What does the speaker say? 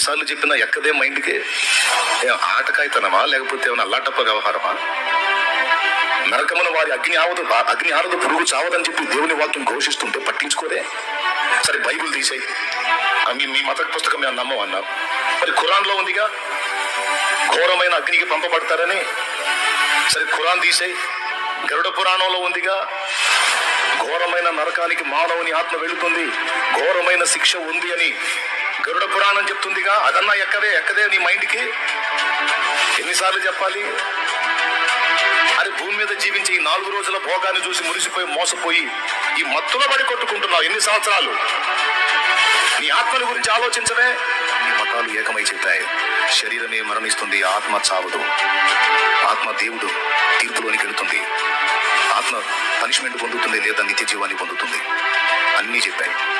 ఎన్నిసార్లు చెప్పినా ఎక్కదే మైండ్కి. ఏం ఆటకాయితనమా? లేకపోతే ఏమైనా అల్లాటప్ప వ్యవహారమా? నరకమున వారి అగ్ని ఆవదు అగ్ని ఆరదు పురుగు చావదని చెప్పి దేవుని వాక్యం ఘోషిస్తుంటే పట్టించుకోరే? సరే బైబిల్ తీసేయి. మీ మీ మత పుస్తకం మేము నమ్మం అన్నారు మరి ఖురాన్లో ఉందిగా? ఘోరమైన అగ్నికి పంపబడతారని. సరే ఖురాన్ తీసేయి. గరుడ పురాణంలో ఉందిగా? ఘోరమైన నరకానికి మానవుని ఆత్మ వెళుతుంది. ఘోరమైన శిక్ష ఉంది అని. గరుడ పురాణం చెప్తుందిగా అదన్నా ఎక్కదే ఎక్కదే నీ మైండ్కి? ఎన్నిసార్లు చెప్పాలి? అరే భూమి మీద జీవించి ఈ నాలుగు రోజుల భోగాన్ని చూసి మురిసిపోయి మోసపోయి ఈ మత్తులో పడి కొట్టుకుంటున్నావు ఎన్ని సంవత్సరాలు? నీ ఆత్మని గురించి ఆలోచించవే. నీ మతాలు ఏకమై చెప్పాయి. శరీరమే మరణిస్తుంది ఆత్మ చావదు. ఆత్మ దేవుడు తీర్పులోనికి వెళుతుంది. ఆత్మ పనిష్మెంట్ పొందుతుంది లేదా నిత్య జీవాన్ని పొందుతుంది. అన్నీ చెప్పాయి.